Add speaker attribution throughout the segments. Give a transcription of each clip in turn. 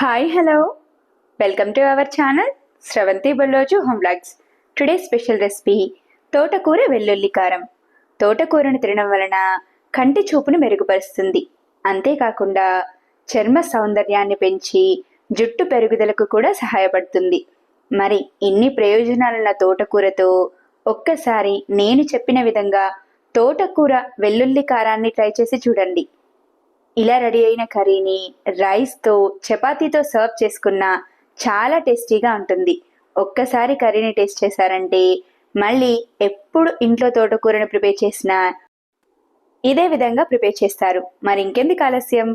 Speaker 1: Hi hello welcome to our channel Sravanthi Bolloju home blogs today special recipe తోటకూర వెల్లుల్లి కారం తోటకూరను తినడం వలన కంటి చూపును మెరుగుపరుస్తుంది. అంతేకాకుండా చర్మ సౌందర్యాన్ని పెంచి జుట్టు పెరుగుదలకు కూడా సహాయపడుతుంది. మరి ఇన్ని ప్రయోజనాలున్న తోటకూరతో ఒక్కసారి నేను చెప్పిన విధంగా తోటకూర వెల్లుల్లి కారాన్ని ట్రై చేసి చూడండి. ఇలా రెడీ అయిన కర్రీని రైస్తో చపాతీతో సర్వ్ చేసుకున్న చాలా టేస్టీగా ఉంటుంది. ఒక్కసారి కర్రీని టేస్ట్ చేశారంటే మళ్ళీ ఎప్పుడు ఇంట్లో తోటకూరను ప్రిపేర్ చేసినా ఇదే విధంగా ప్రిపేర్ చేస్తారు. మరి ఇంకెందుకు ఆలస్యం?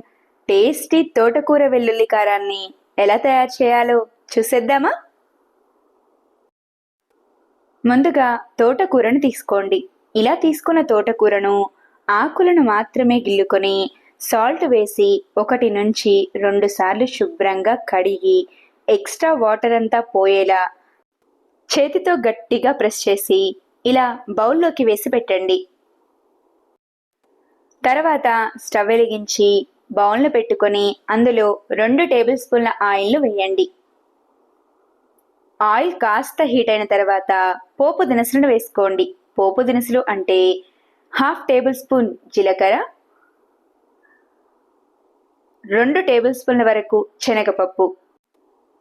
Speaker 1: టేస్టీ తోటకూర వెల్లుల్లి కారాన్ని ఎలా తయారు చేయాలో చూసేద్దామా? ముందుగా తోటకూరను తీసుకోండి. ఇలా తీసుకున్న తోటకూరను ఆకులను మాత్రమే గిల్లుకొని సాల్ట్ వేసి ఒకటి నుంచి రెండు సార్లు శుభ్రంగా కడిగి ఎక్స్ట్రా వాటర్ అంతా పోయేలా చేతితో గట్టిగా ప్రెస్ చేసి ఇలా బౌల్లోకి వేసి పెట్టండి. తర్వాత స్టవ్ వెలిగించి బౌల్ను పెట్టుకొని అందులో రెండు టేబుల్ స్పూన్ల ఆయిల్ను వేయండి. ఆయిల్ కాస్త హీట్ అయిన తర్వాత పోపు దినుసులను వేసుకోండి. పోపు దినుసులు అంటే హాఫ్ టేబుల్ స్పూన్ జీలకర్ర రెండు టేబుల్ స్పూన్ల వరకు శనగపప్పు.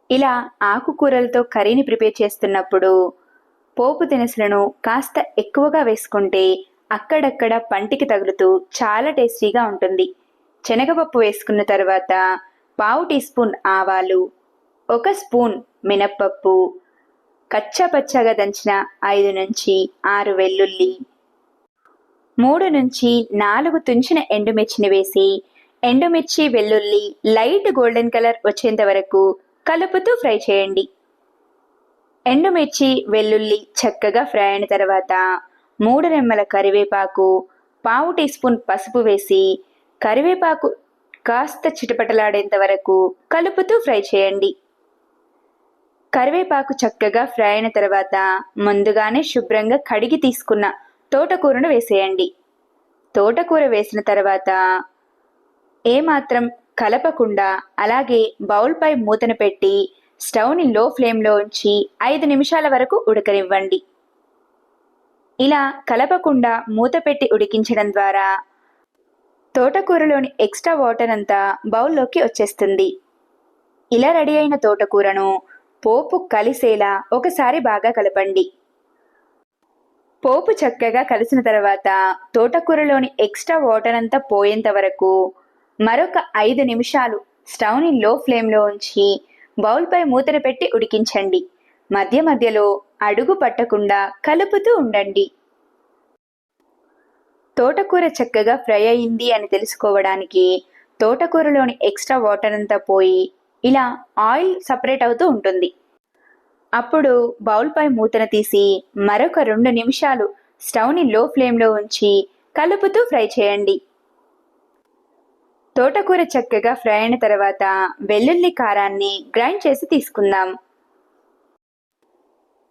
Speaker 1: ఇలా ఆకుకూరలతో కర్రీని ప్రిపేర్ చేస్తున్నప్పుడు పోపు దినుసులను కాస్త ఎక్కువగా వేసుకుంటే అక్కడక్కడ పంటికి తగులుతూ చాలా టేస్టీగా ఉంటుంది. శనగపప్పు వేసుకున్న తర్వాత పావు టీ స్పూన్ ఆవాలు ఒక స్పూన్ మినప్పప్పు కచ్చా పచ్చాగా దంచిన ఐదు నుంచి ఆరు వెల్లుల్లి మూడు నుంచి నాలుగు తుంచిన ఎండుమిర్చిని వేసి ఎండుమిర్చి వెల్లుల్లి లైట్ గోల్డెన్ కలర్ వచ్చేంత వరకు కలుపుతూ ఫ్రై చేయండి. ఎండుమిర్చి వెల్లుల్లి చక్కగా ఫ్రై అయిన తర్వాత మూడు రెమ్మల కరివేపాకు పావు టీ స్పూన్ పసుపు వేసి కరివేపాకు కాస్త చిటపటలాడేంత వరకు కలుపుతూ ఫ్రై చేయండి. కరివేపాకు చక్కగా ఫ్రై అయిన తర్వాత ముందుగానే శుభ్రంగా కడిగి తీసుకున్న తోటకూరను వేసేయండి. తోటకూర వేసిన తర్వాత ఏమాత్రం కలపకుండా అలాగే బౌల్పై మూతను పెట్టి స్టవ్ని లో ఫ్లేమ్లో ఉంచి ఐదు నిమిషాల వరకు ఉడకనివ్వండి. ఇలా కలపకుండా మూత పెట్టి ఉడికించడం ద్వారా తోటకూరలోని ఎక్స్ట్రా వాటర్ అంతా బౌల్లోకి వచ్చేస్తుంది. ఇలా రెడీ అయిన తోటకూరను పోపు కలిసేలా ఒకసారి బాగా కలపండి. పోపు చక్కగా కలిసిన తర్వాత తోటకూరలోని ఎక్స్ట్రా వాటర్ అంతా పోయేంత వరకు మరొక ఐదు నిమిషాలు స్టవ్ని లో ఫ్లేమ్లో ఉంచి బౌల్పై మూతన పెట్టి ఉడికించండి. మధ్య మధ్యలో అడుగు పట్టకుండా కలుపుతూ ఉండండి. తోటకూర చక్కగా ఫ్రై అయింది అని తెలుసుకోవడానికి తోటకూరలోని ఎక్స్ట్రా వాటర్ అంతా పోయి ఇలా ఆయిల్ సపరేట్ అవుతూ ఉంటుంది. అప్పుడు బౌల్పై మూతను తీసి మరొక రెండు నిమిషాలు స్టవ్ని లో ఫ్లేమ్లో ఉంచి కలుపుతూ ఫ్రై చేయండి. తోటకూర చక్కగా ఫ్రై అయిన తర్వాత వెల్లుల్లి కారాన్ని గ్రైండ్ చేసి తీసుకుందాం.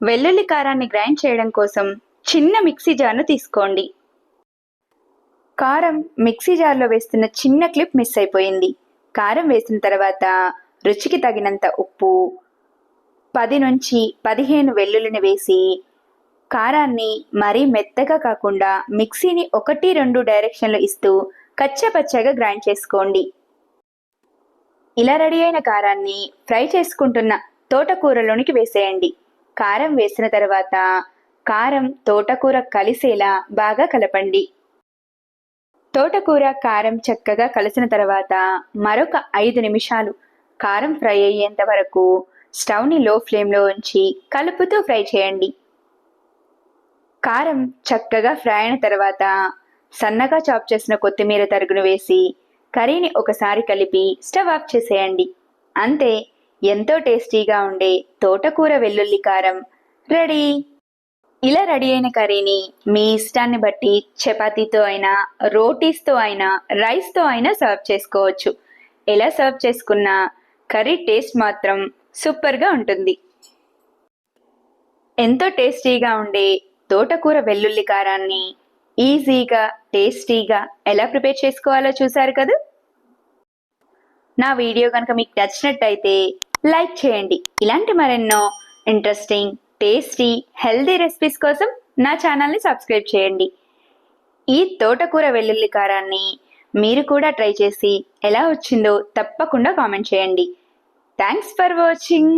Speaker 1: వెల్లుల్లి కారాన్ని గ్రైండ్ చేయడం కోసం చిన్న మిక్సీ జార్ను తీసుకోండి. కారం మిక్సీ జార్లో వేస్తున్న చిన్న క్లిప్ మిస్ అయిపోయింది. కారం వేసిన తర్వాత రుచికి తగినంత ఉప్పు పది నుంచి పదిహేను వెల్లుల్లిని వేసి కారాన్ని మరీ మెత్తగా కాకుండా మిక్సీని ఒకటి రెండు డైరెక్షన్లు ఇస్తూ కచ్చపచ్చగా గ్రైండ్ చేసుకోండి. ఇలా రెడీ అయిన కారాన్ని ఫ్రై చేసుకుంటున్న తోటకూరలోనికి వేసేయండి. కారం వేసిన తర్వాత కారం తోటకూర కలిసేలా బాగా కలపండి. తోటకూర కారం చక్కగా కలిసిన తర్వాత మరొక ఐదు నిమిషాలు కారం ఫ్రై అయ్యేంత వరకు స్టవ్ని లో ఫ్లేమ్లో ఉంచి కలుపుతూ ఫ్రై చేయండి. కారం చక్కగా ఫ్రై అయిన తర్వాత సన్నగా చాప్ చేసిన కొత్తిమీర తరుగును వేసి కర్రీని ఒకసారి కలిపి స్టవ్ ఆఫ్ చేసేయండి. అంతే ఎంతో టేస్టీగా ఉండే తోటకూర వెల్లుల్లి కారం రెడీ. ఇలా రెడీ అయిన కర్రీని మీ ఇష్టాన్ని బట్టి చపాతీతో అయినా రోటీస్తో అయినా రైస్తో అయినా సర్వ్ చేసుకోవచ్చు. ఎలా సర్వ్ చేసుకున్నా కర్రీ టేస్ట్ మాత్రం సూపర్గా ఉంటుంది. ఎంతో టేస్టీగా ఉండే తోటకూర వెల్లుల్లి కారాన్ని ఈజీగా టేస్టీగా ఎలా ప్రిపేర్ చేసుకోవాలో చూసారు కదా? నా వీడియో కనుక మీకు నచ్చినట్టయితే లైక్ చేయండి. ఇలాంటి మరెన్నో ఇంట్రెస్టింగ్ టేస్టీ హెల్దీ రెసిపీస్ కోసం నా ఛానల్ని సబ్స్క్రైబ్ చేయండి. ఈ తోటకూర వెల్లుల్లి కారాన్ని మీరు కూడా ట్రై చేసి ఎలా వచ్చిందో తప్పకుండా కామెంట్ చేయండి. Thanks for watching.